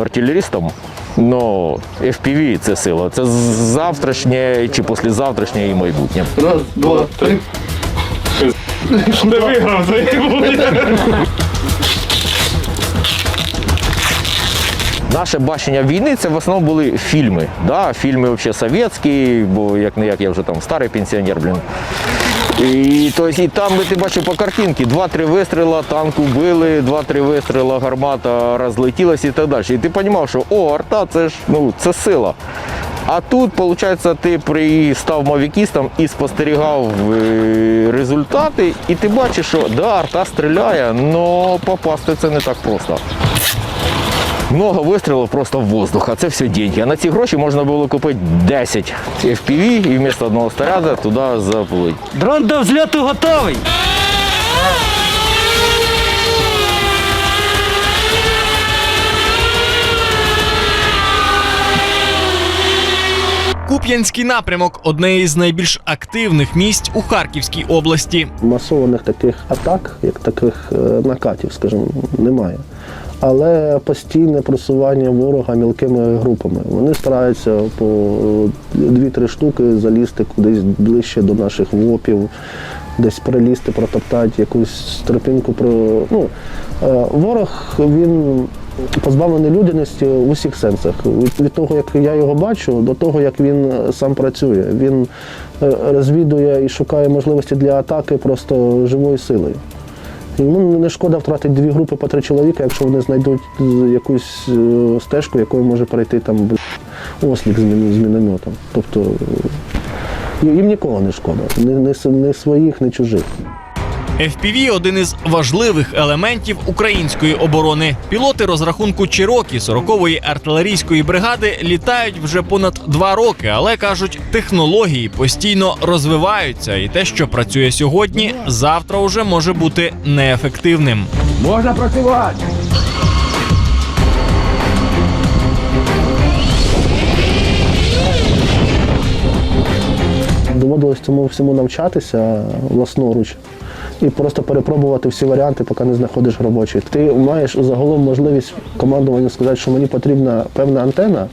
артилерістом. Но FPV це сила. Це завтрашнє чи післязавтрашнє і майбутнє. Раз, два, три. Не виграв, це буде. Наше бачення війни це в основному були фільми. Да? Фільми взагалі совєтські, бо як не як я вже там старий пенсіонер, блін. І, то, і там ти бачив по картинці, два-три вистріла, танк убили, два-три вистріла, гармата розлетілась і так далі. І ти розумів, що о, арта це ж ну, це сила. А тут, виходить, ти при став мавікістом і спостерігав е, результати, і ти бачиш, що да, арта стріляє, але попасти це не так просто. Много вистрілів просто в воздух, а це все деньги. А на ці гроші можна було купити 10 FPV і вмісто одного снаряду туди заплить. Дрон до взльоту готовий. Куп'янський напрямок одне із найбільш активних місць у Харківській області. Масованих таких атак, як таких е, накатів, скажімо, немає. Але постійне просування ворога мілкими групами. Вони стараються по дві-три штуки залізти кудись ближче до наших ВОПів, десь перелізти, протоптати якусь тропінку. Про... Ну, е, ворог він позбавлений людяності в усіх сенсах. Від, від того, як я його бачу, до того, як він сам працює. Він е, розвідує і шукає можливості для атаки просто живою силою. Йому не шкода втратити дві групи по три чоловіка, якщо вони знайдуть е, якусь е, стежку, якою може перейти там ослік з, мінометом. Тобто е, їм нікого не шкода, ні, ні своїх, ні чужих. FPV – один із важливих елементів української оборони. Пілоти розрахунку Чирокі 40-ї артилерійської бригади літають вже понад два роки, але кажуть, технології постійно розвиваються, і те, що працює сьогодні, завтра уже може бути неефективним. Можна працювати. Доводилось цьому всьому навчатися власноруч і просто перепробувати всі варіанти, поки не знаходиш робочий. Ти маєш загалом можливість командуванню сказати, що мені потрібна певна антена.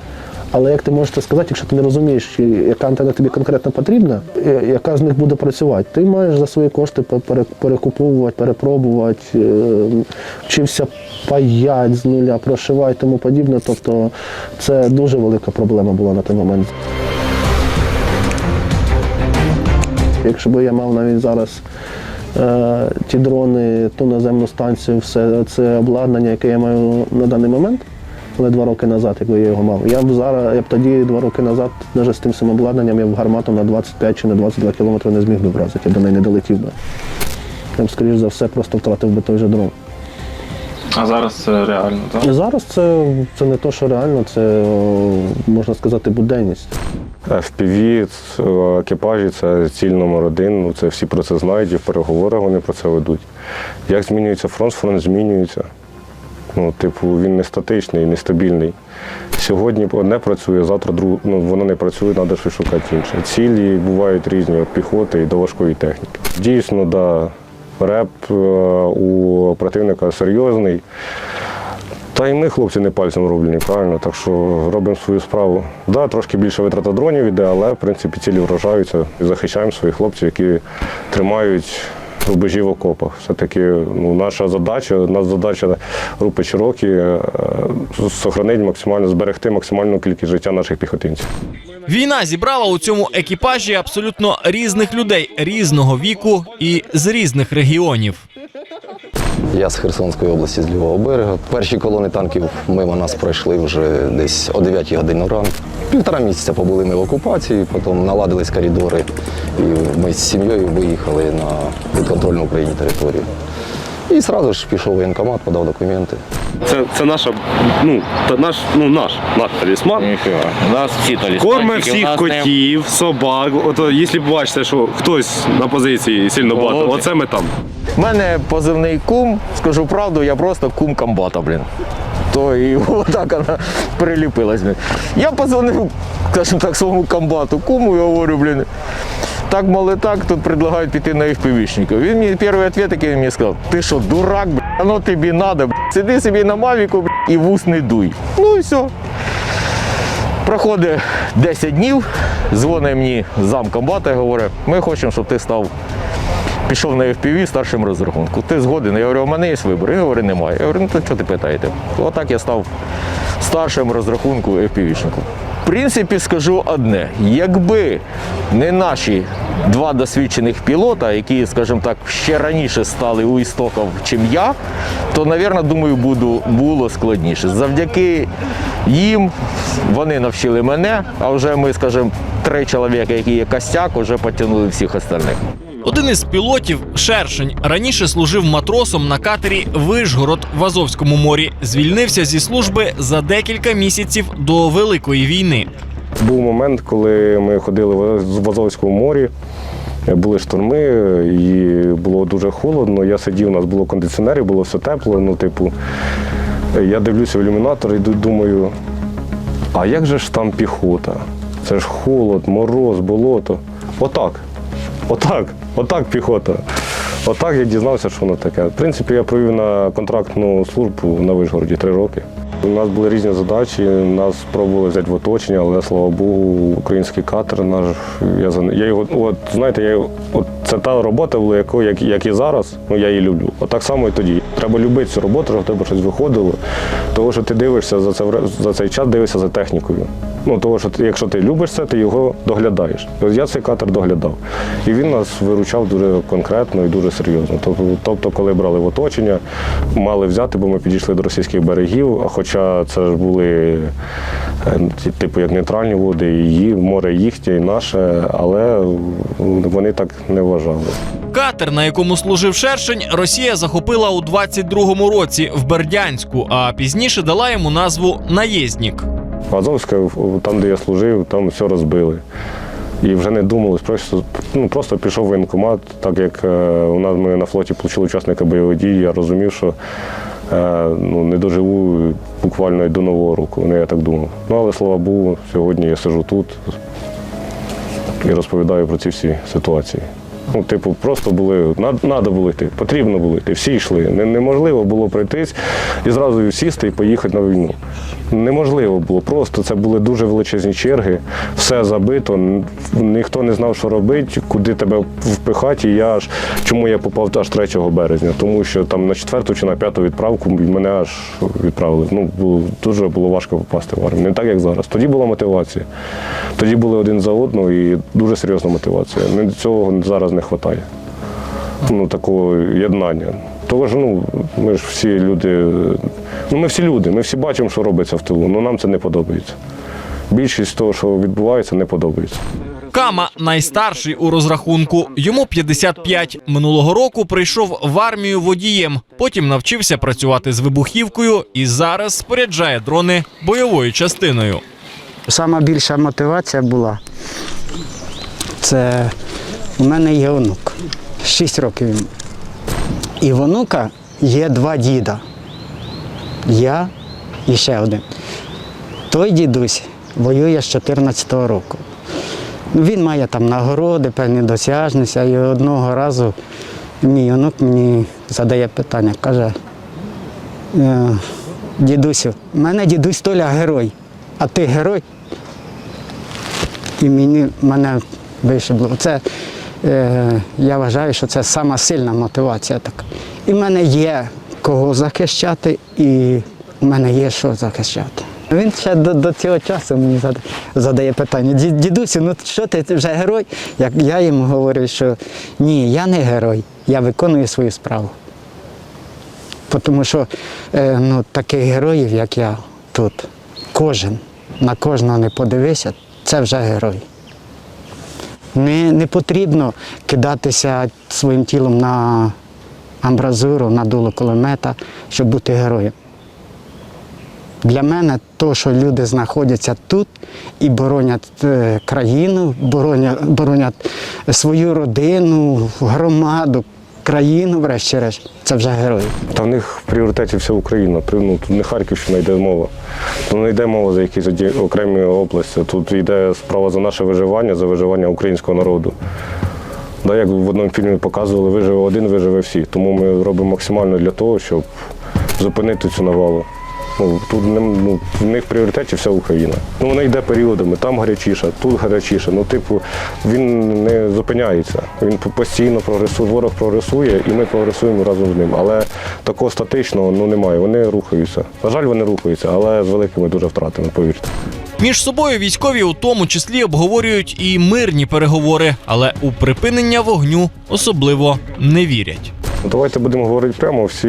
Але як ти можеш це сказати, якщо ти не розумієш, яка антенна тобі конкретно потрібна, яка з них буде працювати, ти маєш за свої кошти перекуповувати, перепробувати, е, вчився паять з нуля, прошивати тому подібне. Тобто це дуже велика проблема була на той момент. Якщо б я мав навіть зараз е, ті дрони, ту наземну станцію, все це обладнання, яке я маю на даний момент, але два роки назад, якби я його мав, я б зараз, я б тоді два роки назад, навіть з тим самим обладнанням, я б гармату на 25 чи на 22 кілометри не зміг би вразити, я до неї не долетів би. Я б, скоріш за все, просто втратив би той же дрон. А зараз це реально, так? Зараз це, це не то, що реально, це можна сказати буденність. FPV, екіпажі це ціль номер один. Ну, це всі про це знають, і в переговорах вони про це ведуть. Як змінюється фронт, фронт змінюється. Ну, типу, він не статичний, не стабільний. Сьогодні одне працює, завтра друг, ну, воно не працює, треба щось шукати інше. Цілі бувають різні від піхоти і до важкої техніки. Дійсно, да, реп е, у противника серйозний. Та й ми, хлопці, не пальцем роблені, правильно, так що робимо свою справу. Да, трошки більше витрата дронів іде, але в принципі цілі вражаються і захищаємо своїх хлопців, які тримають рубежі в окопах. Все-таки ну, наша задача, наша задача групи Чирокі е, сохранити максимально, зберегти максимальну кількість життя наших піхотинців. Війна зібрала у цьому екіпажі абсолютно різних людей різного віку і з різних регіонів. Я з Херсонської області, з лівого берега. Перші колони танків мимо нас пройшли вже десь о 9 годині ранку. Півтора місяця побули ми в окупації, потім наладились коридори, і ми з сім'єю виїхали на підконтрольну Україні територію. І одразу ж пішов в воєнкомат, подав документи. Це, це наша, ну, та наш, ну, наш, наш талісман. Ніфіга. У нас всі талісманчики, Корме всіх нас не- котів, собак. От, якщо бачите, що хтось на позиції сильно багато, Молодець. оце ми там. У мене позивний кум, скажу правду, я просто кум комбата, блін. То і отак вона приліпилась. Блін. Я позвонив, скажімо так, своєму комбату, куму і говорю, блін. Так, мол, і так, тут предлагають піти на FPV-шника. Він мені перший відповідь, який він мені сказав, ти що, дурак, блін, оно тобі надо, блін. Сиди собі на мавіку, блін, і вус не дуй. Ну і все. Проходить 10 днів, дзвонить мені зам комбата і говорить, ми хочемо, щоб ти став, пішов на FPV старшим розрахунку. Ти згоден? Я говорю, у мене є вибір. Він говорить, немає. Я говорю, ну то що ти питаєте? Отак я став старшим розрахунку FPV-шнику. Принципі, скажу одне: якби не наші два досвідчених пілота, які, скажімо так, ще раніше стали у істоків, чим я, то, напевно, думаю, буду, було складніше. Завдяки їм вони навчили мене, а вже ми, скажімо, три чоловіка, які є костяк, вже потягнули всіх остальних. Один із пілотів Шершень раніше служив матросом на катері Вишгород в Азовському морі. Звільнився зі служби за декілька місяців до Великої війни. Був момент, коли ми ходили в Азовському морі, були шторми, і було дуже холодно. Я сидів, у нас було кондиціонери, було все тепло. Ну, типу, я дивлюся в ілюмінатор і думаю, а як же ж там піхота? Це ж холод, мороз, болото. Отак. Отак, отак піхота. Отак я дізнався, що воно таке. В принципі, я провів на контрактну службу на Вишгороді три роки. У нас були різні задачі, нас спробували взяти в оточення, але слава Богу, український катер наш. Я я його, от знаєте, я його- от це та робота яку як, як і зараз, ну я її люблю. От так само і тоді. Треба любити цю роботу, щоб тебе щось виходило. Тому що ти дивишся за це за цей час, дивишся за технікою. Ну, того, що ти, якщо ти любиш це, ти його доглядаєш. Ось я цей катер доглядав. І він нас виручав дуже конкретно і дуже серйозно. Тобто, тобто, коли брали в оточення, мали взяти, бо ми підійшли до російських берегів, а хоча це ж були е, типу як нейтральні води, і море їхнє, і наше, але вони так не вважали. Катер, на якому служив Шершень, Росія захопила у 22-му році в Бердянську, а пізніше дала йому назву Наєзнік. Азовська, там, де я служив, там все розбили. І вже не думали, просто, ну, просто пішов в воєнкомат, так як е, у нас ми на флоті отримали учасника бойових дій, я розумів, що е, ну, не доживу буквально і до Нового року. Ну, я так думав. Ну, але слава Богу, сьогодні я сижу тут і розповідаю про ці всі ситуації. Ну, типу, просто були, треба було йти, потрібно було йти, всі йшли. Не- Неможливо було пройтись і зразу сісти і поїхати на війну. Неможливо було. Просто це були дуже величезні черги, все забито, ніхто не знав, що робити, куди тебе впихати. І я аж чому я попав аж 3 березня, тому що там на четверту чи на п'яту відправку мене аж відправили. Ну, було, дуже було важко попасти в армію. Не так, як зараз. Тоді була мотивація. Тоді були один за одного і дуже серйозна мотивація. Ну, Цього зараз не вистачає. Ну, такого єднання. Того ж, ну, ми ж всі люди, ну ми всі люди, ми всі бачимо, що робиться в тилу, але нам це не подобається. Більшість того, що відбувається, не подобається. Кама найстарший у розрахунку. Йому 55. Минулого року прийшов в армію водієм. Потім навчився працювати з вибухівкою і зараз споряджає дрони бойовою частиною. Сама більша мотивація була. Це у мене є онук. 6 років. І в онука є два діда. Я і ще один. Той дідусь воює з 14-го року. Ну, Він має там нагороди, певні досяжності, і одного разу мій онук мені задає питання, каже, «Е, дідусю, в мене дідусь Толя герой, а ти герой? І мені мене вишибло. Це, я вважаю, що це сама сильна мотивація така. І в мене є кого захищати, і в мене є що захищати. Він ще до, до цього часу мені задає питання: «Ді- дідусю, ну що ти, ти вже герой? Як я йому говорю, що ні, я не герой, я виконую свою справу. Тому що е, ну, таких героїв, як я тут, кожен, на кожного не подивися, це вже герой. Не, не потрібно кидатися своїм тілом на амбразуру, на дуло кулемета, щоб бути героєм. Для мене то, що люди знаходяться тут і боронять е, країну, боронять, боронять свою родину, громаду, країну, врешті-решт, це вже герої. Та в них в пріоритеті вся Україна. Ну, тут не Харківщина йде мова. Тут не йде мова за якісь окремі області. Тут йде справа за наше виживання, за виживання українського народу. Да, як в одному фільмі показували, виживе один, виживе всі. Тому ми робимо максимально для того, щоб зупинити цю навалу. Ну, тут не- ну, в них в пріоритеті вся Україна. Ну, вона йде періодами, там гарячіше, тут гарячіше. Ну, типу, він не зупиняється. Він постійно прогресує, ворог прогресує, і ми прогресуємо разом з ним. Але такого статичного ну, немає. Вони рухаються. На жаль, вони рухаються, але з великими дуже втратами, повірте. Між собою військові у тому числі обговорюють і мирні переговори, але у припинення вогню особливо не вірять. Ну, Давайте будемо говорити прямо. Всі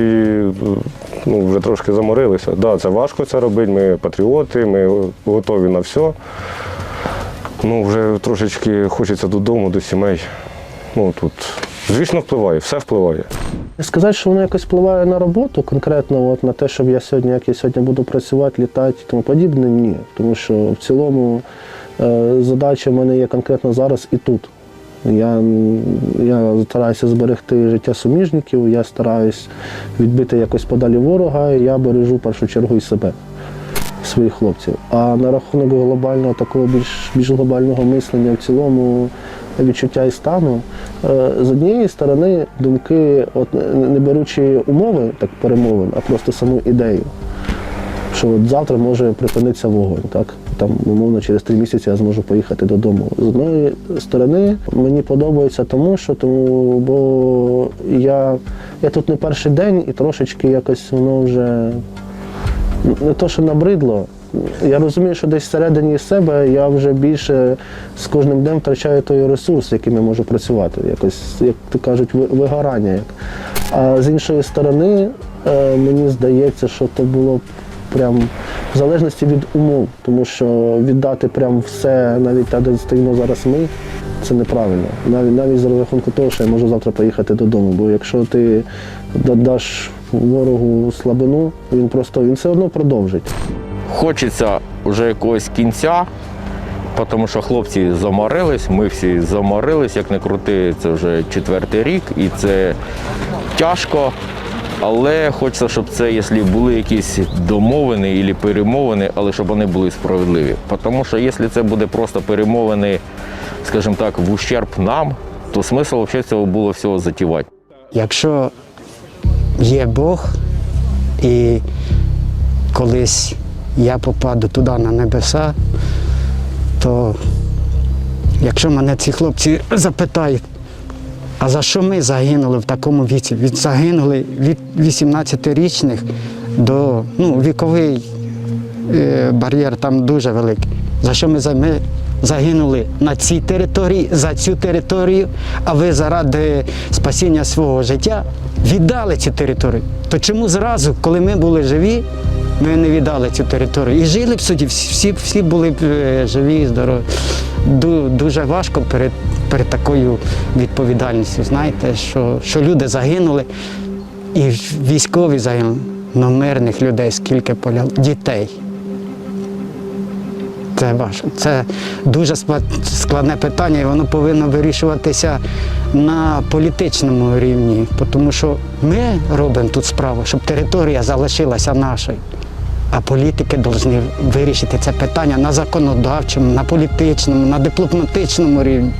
ну, вже трошки заморилися. Да, це важко це робити. Ми патріоти, ми готові на все. Ну, вже трошечки хочеться додому, до сімей. Ну тут, звісно, впливає, все впливає. Сказати, що воно якось впливає на роботу, конкретно от, на те, щоб я сьогодні, як я сьогодні буду працювати, літати і тому подібне, ні. Тому що в цілому е, задача в мене є конкретно зараз і тут. Я, я стараюся зберегти життя суміжників, я стараюсь відбити якось подалі ворога, і я бережу в першу чергу і себе, своїх хлопців. А на рахунок глобального, такого більш, більш глобального мислення в цілому відчуття і стану, е, з однієї сторони думки, от не беручи умови так перемовин, а просто саму ідею що от завтра може припинитися вогонь. Так? Там, умовно, через три місяці я зможу поїхати додому. З одної сторони, мені подобається тому, що тому, бо я, я тут не перший день і трошечки якось воно вже не то, що набридло. Я розумію, що десь всередині себе я вже більше з кожним днем втрачаю той ресурс, яким я можу працювати. Якось, як то кажуть, вигорання. А з іншої сторони, е, мені здається, що то було прям в залежності від умов, тому що віддати прям все, навіть те, де стоїмо зараз ми, це неправильно. Навіть навіть за рахунку того, що я можу завтра поїхати додому. Бо якщо ти даш ворогу слабину, він просто він все одно продовжить. Хочеться вже якогось кінця, тому що хлопці заморились, ми всі заморились, як не крути, це вже четвертий рік, і це тяжко. Але хочеться, щоб це, якщо були якісь домовини або перемовини, але щоб вони були справедливі. Тому що якщо це буде просто перемовини, скажімо так, в ущерб нам, то смисл цього було всього затівати. Якщо є Бог і колись я попаду туди на небеса, то якщо мене ці хлопці запитають, а за що ми загинули в такому віці? Від загинули від 18-річних до ну, віковий е, бар'єр там дуже великий. За що ми, ми загинули на цій території, за цю територію, а ви заради спасіння свого життя віддали цю територію. То чому зразу, коли ми були живі, ми не віддали цю територію? І жили б суді, всі, всі, були б е, живі, здорові. Дуже важко перед, перед такою відповідальністю. Знаєте, що, що люди загинули, і військові загинули, но мирних людей скільки поляло, дітей. Це важко. Це дуже складне питання, і воно повинно вирішуватися на політичному рівні, тому що ми робимо тут справу, щоб територія залишилася нашою. А політики повинні вирішити це питання на законодавчому, на політичному, на дипломатичному рівні.